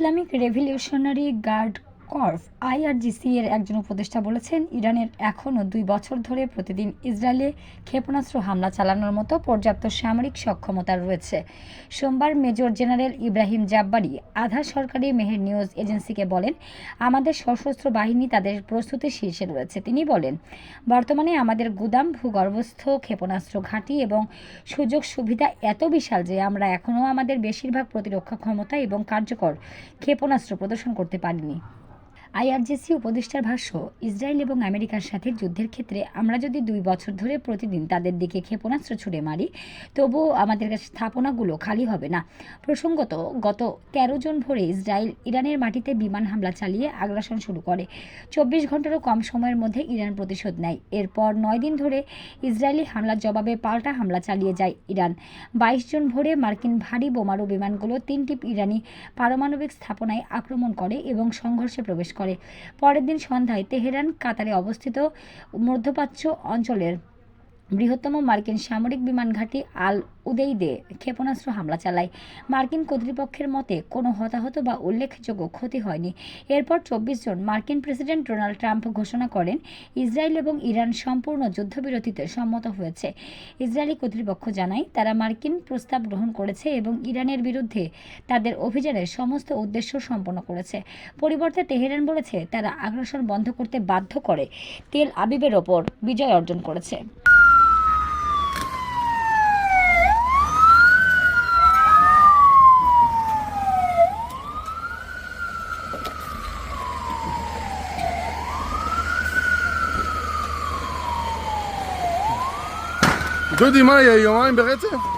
Islamic revolutionary guard corp IRGC এর একজন উপদেষ্টা বলেছেন, ইরানের এখনও দুই বছর ধরে প্রতিদিন ইসরায়েলে ক্ষেপণাস্ত্র হামলা চালানোর মতো পর্যাপ্ত সামরিক সক্ষমতা রয়েছে। সোমবার মেজর জেনারেল ইব্রাহিম জাব্বারি আধা সরকারি মেহের নিউজ এজেন্সিকে বলেন, আমাদের সশস্ত্র বাহিনী তাদের প্রস্তুতি শীর্ষে রয়েছে। তিনি বলেন, বর্তমানে আমাদের গুদাম, ভূগর্ভস্থ ক্ষেপণাস্ত্র ঘাঁটি এবং সুযোগ সুবিধা এত বিশাল যে আমরা এখনও আমাদের বেশিরভাগ প্রতিরক্ষা ক্ষমতা এবং কার্যকর ক্ষেপণাস্ত্র প্রদর্শন করতে পারিনি। আইআরজিসি উপদেষ্টার ভাষ্য, ইসরায়েল এবং আমেরিকার সাথে যুদ্ধের ক্ষেত্রে আমরা যদি দুই বছর ধরে প্রতিদিন তাদের দিকে ক্ষেপণাস্ত্র ছুড়ে মারি, তবুও আমাদের কাছে স্থাপনাগুলো খালি হবে না। প্রসঙ্গত, গত তেরো জন ভোরে ইসরায়েল ইরানের মাটিতে বিমান হামলা চালিয়ে আগ্রাসন শুরু করে। চব্বিশ ঘন্টারও কম সময়ের মধ্যে ইরান প্রতিশোধ নেয়। এরপর নয় দিন ধরে ইসরায়েলি হামলার জবাবে পাল্টা হামলা চালিয়ে যায় ইরান। বাইশ জন ভোরে মার্কিন ভারী বোমারু বিমানগুলো তিনটি ইরানি পারমাণবিক স্থাপনায় আক্রমণ করে এবং সংঘর্ষে প্রবেশ করে। পরের দিন সন্ধ্যায় তেহরান কাতারে অবস্থিত মধ্যপ্রাচ্য অঞ্চলের বৃহত্তম মার্কিন সামরিক বিমান ঘাঁটি আল উদেইদে ক্ষেপণাস্ত্র হামলা চালায়। মার্কিন কর্তৃপক্ষের মতে, কোনো হতাহত বা উল্লেখযোগ্য ক্ষতি হয়নি। এরপর চব্বিশ জন মার্কিন প্রেসিডেন্ট ডোনাল্ড ট্রাম্প ঘোষণা করেন, ইসরায়েল এবং ইরান সম্পূর্ণ যুদ্ধবিরতিতে সম্মত হয়েছে। ইসরায়েলি কর্তৃপক্ষ জানায়, তারা মার্কিন প্রস্তাব গ্রহণ করেছে এবং ইরানের বিরুদ্ধে তাদের অভিযানের সমস্ত উদ্দেশ্য সম্পন্ন করেছে। পরিবর্তে তেহরান বলেছে, তারা আগ্রাসন বন্ধ করতে বাধ্য করে। তেল আবিবের ওপর বিজয় অর্জন করেছে। דודי, מה יהיה, יומיים ברצף?